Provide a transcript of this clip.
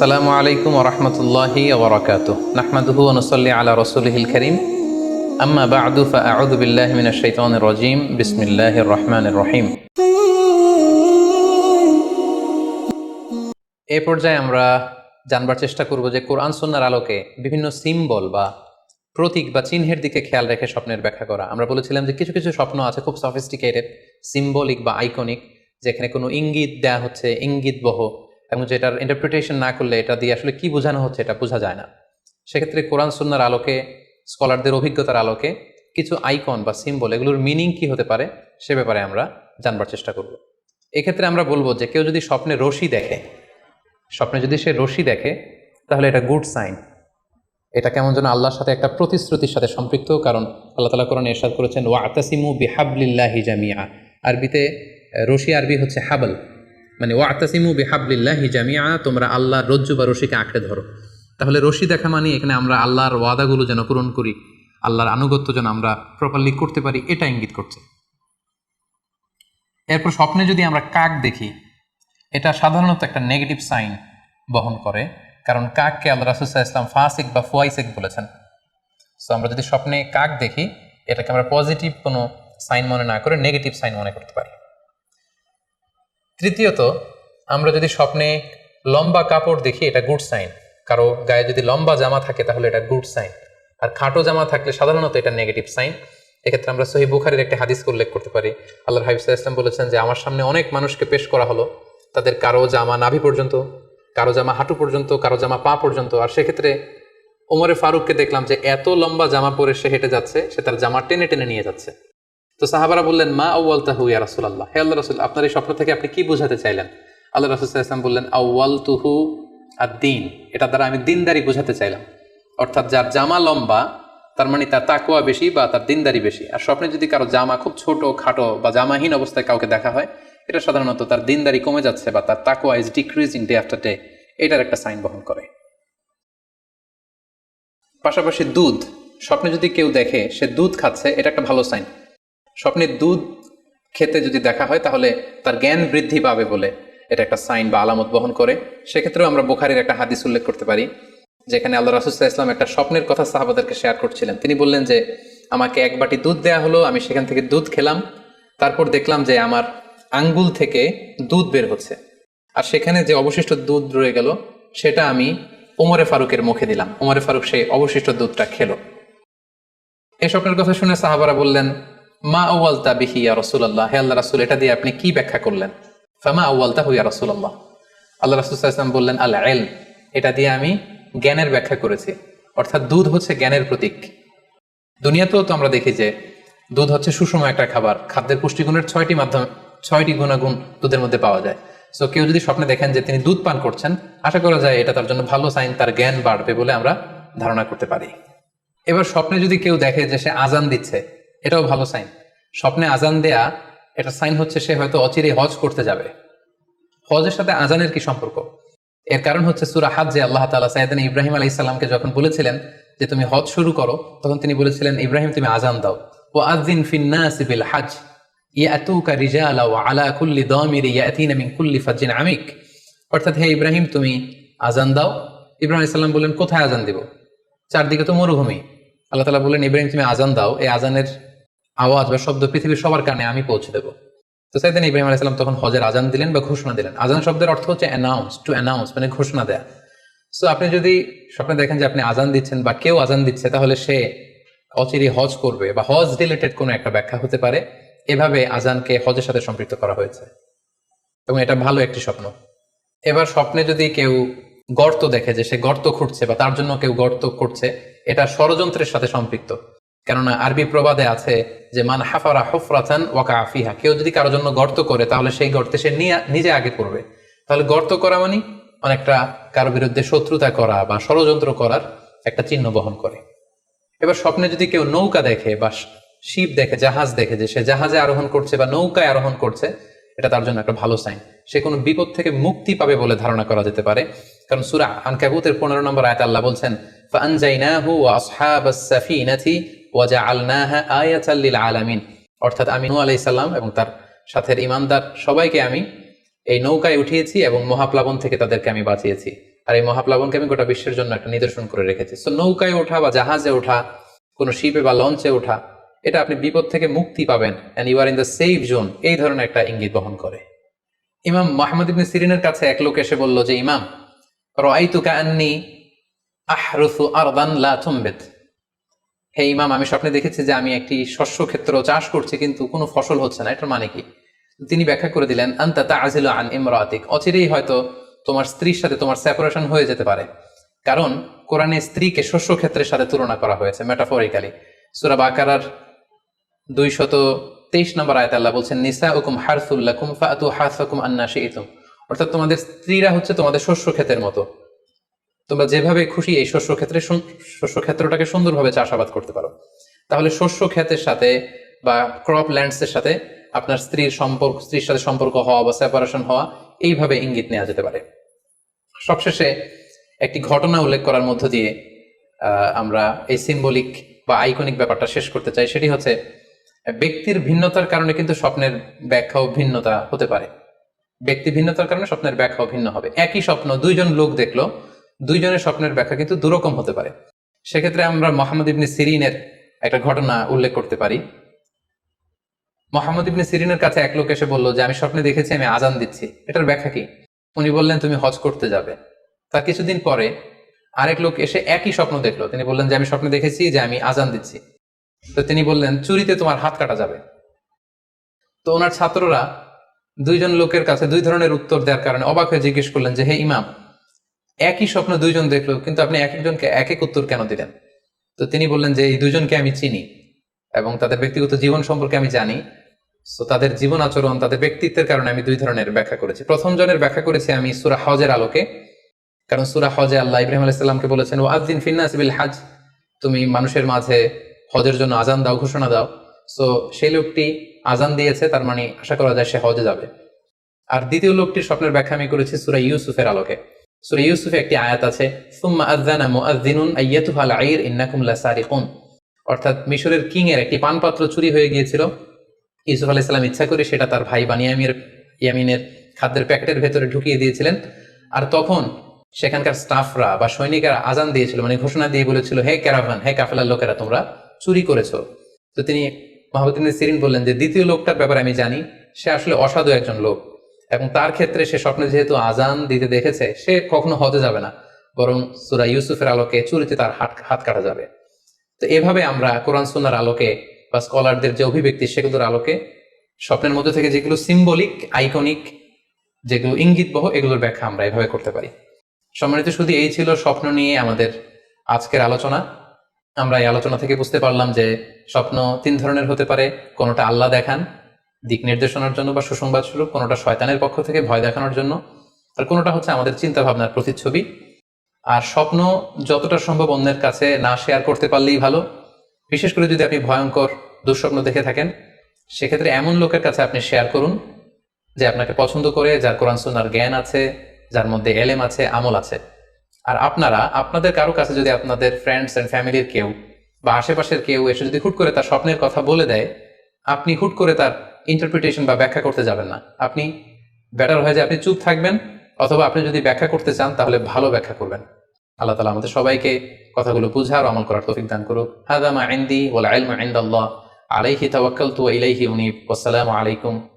আসসালামু আলাইকুম ওরহমতুল্লাহি ওবরাকাতুহ নাহমাদুহু অনুসল্লি আলা রসুলহিল করিম। আম্মা বা'দু, ফাআউযু বিল্লাহি মিনাশ শাইতানির রাজীম। বিসমিল্লাহির রহমানির রহিম। এই পর্যায়ে আমরা জানবার চেষ্টা করব যে কোরআন সুন্নাহর আলোকে বিভিন্ন সিম্বল বা প্রতীক বা চিহ্নের দিকে খেয়াল রেখে স্বপ্নের ব্যাখ্যা করা। আমরা বলেছিলাম যে কিছু কিছু স্বপ্ন আছে খুব সফিস্টিকেটেড সিম্বলিক বা আইকনিক যেখানে কোনো ইঙ্গিত দেয়া হচ্ছে ইঙ্গিত বহ এবং যেটার ইন্টারপ্রিটেশন না করলে এটা দিয়ে আসলে কি বোঝানো হচ্ছে এটা বোঝা যায় না। সেক্ষেত্রে কোরআন সুন্নার আলোকে স্কলারদের অভিজ্ঞতার আলোকে কিছু আইকন বা সিম্বল এগুলোর মিনিং কি হতে পারে সে ব্যাপারে আমরা জানবার চেষ্টা করব। এক্ষেত্রে আমরা বলব যে কেউ যদি স্বপ্নে রশি দেখে, স্বপ্নে যদি সে রশি দেখে, তাহলে এটা গুড সাইন এটা কেমন যেন আল্লাহর সাথে একটা প্রতিশ্রুতির সাথে সম্পৃক্ত, কারণ আল্লাহ তালা কোরআন এরশাদ করেছেন, ওয়া আতাসিমু বিহাবলিল্লাহি জামিয়া আরবিতে, রশি আরবি হচ্ছে হাবল। মানে ওয়া আতাসিমু বিহাবলিল্লাহি জামিয়া তোমরা আল্লাহর রজ্জু বা রশিকে আঁকড়ে ধরো। তাহলে রশি দেখা মানে এখানে আমরা আল্লাহর ওয়াদাগুলো যেন পূরণ করি, আল্লাহর আনুগত্য যেন আমরা প্রপারলি করতে পারি, এটা ইঙ্গিত করছে। এরপর স্বপ্নে যদি আমরা কাক দেখি, এটা সাধারণত একটা নেগেটিভ সাইন বহন করে, কারণ কাককে আল্লাহ রাসুসাহ ইসলাম ফাসিক বা ফুয়াইসিক বলেছেন। সো আমরা যদি স্বপ্নে কাক দেখি, এটাকে আমরা পজিটিভ কোনো সাইন মনে না করে নেগেটিভ সাইন মনে করতে পারি। তৃতীয়ত, আমরা যদি স্বপ্নে লম্বা কাপড় দেখি, এটা গুড সাইন কারও গায়ে যদি লম্বা জামা থাকে, তাহলে এটা গুড সাইন আর খাটো জামা থাকলে সাধারণত এটা নেগেটিভ সাইন এক্ষেত্রে আমরা সহি বুখারির একটা হাদিস উল্লেখ করতে পারি। আল্লাহ হাবিবুল্লাহ ইসলাম বলেছেন যে, আমার সামনে অনেক মানুষকে পেশ করা হলো। তাদের কারও জামা নাভি পর্যন্ত, কারও জামা হাঁটু পর্যন্ত, কারও জামা পা পর্যন্ত। আর সেক্ষেত্রে ওমরে ফারুককে দেখলাম যে, এত লম্বা জামা পরে সে হেঁটে যাচ্ছে, সে তার জামা টেনে টেনে নিয়ে যাচ্ছে। তো সাহাবারা বললেন, মা আউ্ল তাহু ইয়া রাসুল আল্লাহ হে আল্লাহ রসুল, আপনার এই স্বপ্ন থেকে আপনি কি বোঝাতে চাইলেন? আল্লাহ রসুল ইসলাম বললেন আউ্ল তুহু আর দিন এটা দ্বারা আমি দিনদারি বোঝাতে চাইলাম। অর্থাৎ যার জামা লম্বা, তার মানে তার তাকুয়া বেশি বা তার দিনদারি বেশি। আর স্বপ্নে যদি কারও জামা খুব ছোট, খাটো বা জামাহীন অবস্থায় কাউকে দেখা হয়, এটা সাধারণত তার দিনদারি কমে যাচ্ছে বা তার তাকুয়া is decreasing day after day এটার একটা সাইন বহন করে। পাশাপাশি দুধ। স্বপ্নে যদি কেউ দেখে সে দুধ খাচ্ছে, এটা একটা ভালো সাইন। স্বপ্নে দুধ খেতে যদি দেখা হয়, তাহলে তার জ্ঞান বৃদ্ধি পাবে বলে এটা একটা সাইন বা আলামত বহন করে। সেক্ষেত্রেও আমরা বোখারির একটা হাদিস উল্লেখ করতে পারি, যেখানে আল্লাহ রাসুল্লাহ ইসলাম একটা স্বপ্নের কথা সাহাবাদেরকে শেয়ার করছিলেন। তিনি বললেন যে, আমাকে এক বাটি দুধ দেয়া হলো, আমি সেখান থেকে দুধ খেলাম, তারপর দেখলাম যে আমার আঙ্গুল থেকে দুধ বের হচ্ছে। আর সেখানে যে অবশিষ্ট দুধ রয়ে গেল, সেটা আমি ওমরে ফারুকের মুখে দিলাম। ওমরে ফারুক সেই অবশিষ্ট দুধটা খেলো। এই স্বপ্নের কথা শুনে সাহাবারা বললেন মা বিহি ইয়া রসুল্লাহ হে আল্লাহ রাসুল, এটা দিয়ে আপনি কি ব্যাখ্যা করলেন? ফামা হুইয়া রসুল্লাহ আল্লাহ বললেন এল এটা দিয়ে আমি জ্ঞানের ব্যাখ্যা করেছি। অর্থাৎ দুধ হচ্ছে জ্ঞানের প্রতীক। দুনিয়াতেও তো আমরা দেখি যে দুধ হচ্ছে সুষম একটা খাবার, খাদ্যের পুষ্টিগুণের ছয়টি মাধ্যম, ছয়টি গুণাগুণ দুধের মধ্যে পাওয়া যায়। সো কেউ যদি স্বপ্নে দেখেন যে তিনি দুধ পান করছেন, আশা করা যায় এটা তার জন্য ভালো সাইন তার জ্ঞান বাড়বে বলে আমরা ধারণা করতে পারি। এবার স্বপ্নে যদি কেউ দেখে যে সে আজান দিচ্ছে এটাও ভালো সাইন স্বপ্নে আজান দেয়া, এটা সাইন হচ্ছে সে হয়তো অচিরে হজ করতে যাবে। হজের সাথে আজানের কি সম্পর্ক? এর কারণ হচ্ছে সুরা হাজ যে আল্লাহ তালা সাইদান ইব্রাহিম আলাই ইসলামকে যখন বলেছিলেন যে তুমি হজ শুরু করো, তখন তিনি বলেছিলেন, ইব্রাহিম, তুমি আজান দাও। ও আজিন ফিন্নাসি বিল হাজ। ইয়াতুকা ওয়া আলা কুল্লি দামির ইয়াতিনা কুল্লি ফাজ্জিন আমিক। অর্থাৎ, হে ইব্রাহিম, তুমি আজান দাও। ইব্রাহিম ইসলাম বললেন, কোথায় আজান দিব? চারদিকে তো মরুভূমি। আল্লাহ তালা বললেন, ইব্রাহিম, তুমি আজান দাও। এই আজানের আওয়াজ বা শব্দ পৃথিবীর সবার কানে আমি পৌঁছে দেবো। তো সাইদিন ইব্রাহিম আলাইসাল্লাম তখন হজের আজান দিলেন বা ঘোষণা দিলেন। আজান শব্দের অর্থ হচ্ছে অ্যানাউন্স টু অ্যানাউন্স মানে ঘোষণা দেয়া। সো আপনি যদি স্বপ্নে দেখেন যে আপনি আজান দিচ্ছেন বা কেউ আজান দিচ্ছে, তাহলে সে অচিরে হজ করবে বা হজ রিলেটেড কোনো একটা ব্যাখ্যা হতে পারে। এভাবে আজানকে হজের সাথে সম্পৃক্ত করা হয়েছে। এবং এটা ভালো একটি স্বপ্ন। এবার স্বপ্নে যদি কেউ গর্ত দেখে যে সে গর্ত খুঁড়ছে বা তার জন্য কেউ গর্ত করছে এটা ষড়যন্ত্রের সাথে সম্পৃক্ত। কেননা আরবি প্রবাদে আছে যে, মান হাফারা হফরাচান ওয়াকা আফিহা কেউ যদি কারোর জন্য গর্ত করে, তাহলে সেই গর্তে সে নিজে আগে পড়বে। তাহলে গর্ত করা মানে? অনেকটা কারও বিরুদ্ধে শত্রুতা করা বা ষড়যন্ত্র করার একটা চিহ্ন বহন করে। এবার স্বপ্নে যদি কেউ নৌকা দেখে বা শিপ দেখে, জাহাজ দেখে যে, সে জাহাজে আরোহণ করছে বা নৌকায় আরোহণ করছে, এটা তার জন্য একটা ভালো সাইন সে কোনো বিপদ থেকে মুক্তি পাবে বলে ধারণা করা যেতে পারে। কারণ সুরা আনকাবুতের পনেরো নম্বর আয়াত আল্লাহ বলছেন ওয়া জাআলনাহা আয়াতাল লিল আলামিন। অর্থাৎ আমি নূহ আলাইহিস সালাম এবং তার সাথের ইমানদার সবাইকে আমি এই নৌকায় উঠিয়েছি এবং মহাপ্লাবন থেকে তাদেরকে আমি বাঁচিয়েছি। আর এই মহাপ্লাবনকে আমি গোটা বিশ্বের জন্য একটা নিদর্শন করে রেখেছি। তো নৌকায় ওঠা বা জাহাজে ওঠা, কোনো শিপে বা লঞ্চে ওঠা, এটা আপনি বিপদ থেকে মুক্তি পাবেন and you are in the safe zone এই ধরনের একটা ইঙ্গিত বহন করে। ইমাম মোহাম্মদ ইবনে সিরিনের কাছে এক লোক এসে বলল যে, ইমাম রাইতু কান্নি আহরুসু আরদান লা তুমবিত। হে ইমাম, আমি স্বপ্নে দেখেছি যে আমি একটি শস্য ক্ষেত্র চাষ করছি, কিন্তু কোনো ফসল হচ্ছে না। এটার মানে কি? তিনি ব্যাখ্যা করে দিলেন, আন্তা তাজিল আন ইমরাতিক। অচিরেই হয়তো তোমার স্ত্রীর সাথে তোমার সেপারেশন হয়ে যেতে পারে। কারণ কোরআনে স্ত্রীকে শস্য ক্ষেত্রের সাথে তুলনা করা হয়েছে মেটাফরিক্যালি সুরা দুই শত তেইশ নম্বর আয়ত আল্লাহ বলছেন নিসা উকুম হারসুল্লাকুম ফাতু হাসাকুম আন্না শিইতুম অর্থাৎ তোমাদের স্ত্রীরা হচ্ছে তোমাদের শস্য ক্ষেতের মতো। তোমরা যেভাবে খুশি এই শস্য ক্ষেত্রে শস্য ক্ষেত্রটাকে সুন্দরভাবে চাষাবাদ করতে পারো। তাহলে শস্য ক্ষেতের সাথে বা ক্রপ ল্যান্ডসের সাথে আপনার স্ত্রীর সম্পর্ক, স্ত্রীর সাথে সম্পর্ক হওয়া বা সেপারেশন হওয়া এইভাবে ইঙ্গিত নেওয়া যেতে পারে। সবশেষে একটি ঘটনা উল্লেখ করার মধ্য দিয়ে আমরা এই সিম্বলিক বা আইকনিক ব্যাপারটা শেষ করতে চাই। সেটি হচ্ছে, ব্যক্তির ভিন্নতার কারণে কিন্তু স্বপ্নের ব্যাখ্যাও ভিন্নতা হতে পারে। ব্যক্তি ভিন্নতার কারণে স্বপ্নের ব্যাখ্যাও ভিন্ন হবে। একই স্বপ্ন, দুইজন লোক দেখল দুইজনের স্বপ্নের ব্যাখ্যা কিন্তু দুরকম হতে পারে। সেক্ষেত্রে আমরা মোহাম্মদ ইবনে সিরিনের একটা ঘটনা উল্লেখ করতে পারি। মোহাম্মদ ইবনে সিরিনের কাছে এক লোক এসে বলল যে, আমি স্বপ্নে দেখেছি, আমি আজান দিচ্ছি। এটার ব্যাখ্যা কি? উনি বললেন, তুমি হজ করতে যাবে। তার কিছুদিন পরে আরেক লোক এসে একই স্বপ্ন দেখল। তিনি বললেন যে, আমি স্বপ্নে দেখেছি যে, আমি আজান দিচ্ছি। তো তিনি বললেন, চুরিতে তোমার হাত কাটা যাবে। তো ওনার ছাত্ররা দুইজন লোকের কাছে দুই ধরনের উত্তর দেওয়ার কারণে অবাক হয়ে জিজ্ঞেস করলেন যে, হে ইমাম একই স্বপ্ন দুইজন দেখল, কিন্তু আপনি এক একজনকে এক এক উত্তর কেন দিলেন? তো তিনি বললেন যে, এই দুজনকে আমি চিনি এবং তাদের ব্যক্তিগত জীবন সম্পর্কে আমি জানি। তো তাদের জীবন আচরণ, তাদের ব্যক্তিত্বের কারণে আমি দুই ধরনের ব্যাখ্যা করেছি। প্রথম জনের ব্যাখ্যা করেছি আমি সুরা হজের আলোকে। কারণ সুরা হজে আল্লাহ ইব্রাহিম আলাইসাল্লামকে বলেছেন ও আদিন ফিন্নাস বিল হাজ তুমি মানুষের মাঝে হজের জন্য আজান দাও, ঘোষণা দাও। সো সেই লোকটি আজান দিয়েছে, তার মানে আশা করা যায় সে হজে যাবে। আর দ্বিতীয় লোকটির স্বপ্নের ব্যাখ্যা আমি করেছি সুরা ইউসুফের আলোকে। সুরা ইউসুফে একটি আয়াত আছে, সুম্মা আযানা মুআযযিনুন আইয়াতুহাল আইর ইন্নাকুম লাসারিকুন। অর্থাৎ মিশরের কিং এর একটি পানপাত্র চুরি হয়ে গিয়েছিল। ইউসুফ আলাইহিস সালাম ইচ্ছা করে সেটা তার ভাই বানিয়ামির ইয়ামিনের খাদ্যের প্যাকেটের ভেতরে ঢুকিয়ে দিয়েছিলেন। আর তখন সেখানকার স্টাফরা বা সৈনিকেরা আজান দিয়েছিল মানে ঘোষণা দিয়ে বলেছিল, হে ক্যারাভান, হে কাফেলার লোকেরা, তোমরা চুরি করেছ। তো তিনি মাহবুদ্দিন সিরিন বললেন যে, দ্বিতীয় লোকটার ব্যাপারে আমি জানি, সে আসলে অসাধু একজন লোক। এবং তার ক্ষেত্রে সে স্বপ্নে যেহেতু আজান দিতে দেখেছে, সে কখনো হজে যাবে না, বরং সুরা ইউসুফের আলোকে চুরিতে তার হাত হাত কাটা যাবে। তো এভাবে আমরা কোরআন সুন্নার আলোকে বা স্কলারদের যে অভিব্যক্তি, সেগুলোর আলোকে স্বপ্নের মধ্যে থেকে যেগুলো সিম্বলিক আইকনিক যেগুলো ইঙ্গিত বহ এগুলোর ব্যাখ্যা আমরা এভাবে করতে পারি। সম্মানিত শুধু এই ছিল স্বপ্ন নিয়ে আমাদের আজকের আলোচনা। আমরা এই আলোচনা থেকে বুঝতে পারলাম যে স্বপ্ন তিন ধরনের হতে পারে, কোনোটা আল্লাহ দেখান দিক নির্দেশনার জন্য বা সুসংবাদ স্বরূপ কোনোটা শয়তানের পক্ষ থেকে ভয় দেখানোর জন্য, আর কোনোটা হচ্ছে আমাদের চিন্তা ভাবনার প্রতিচ্ছবি। আর স্বপ্ন যতটা সম্ভব অন্যের কাছে না শেয়ার করতে পারলেই ভালো। বিশেষ করে যদি আপনি ভয়ঙ্কর দুঃস্বপ্ন দেখে থাকেন, সেক্ষেত্রে এমন লোকের কাছে আপনি শেয়ার করুন, যে আপনাকে পছন্দ করে, যার কোরআন সুন্নার জ্ঞান আছে, যার মধ্যে এলেম আছে, আমল আছে। আর আপনারা, আপনাদের কারও কাছে যদি আপনাদের ফ্রেন্ডস অ্যান্ড ফ্যামিলির কেউ বা আশেপাশের কেউ এসে যদি হুট করে তার স্বপ্নের কথা বলে দেয়, আপনি হুট করে তার ইন্টারপ্রিটেশন বা ব্যাখ্যা করতে যাবেন না। আপনি ব্যাটার হয়ে যে আপনি চুপ থাকবেন, অথবা আপনি যদি ব্যাখ্যা করতে চান, তাহলে ভালো ব্যাখ্যা করবেন। আল্লাহ তালা আমাদের সবাইকে কথাগুলো বুঝার, আমল করার তৌফিক দান করুক। হাদামা মা ইনদি ওয়াল ইলমু আল্লাহ আলাইহি তাওয়াক্কালতু ওয়া ইলাইহি উনীব। ওয়াসসালামু আলাইকুম।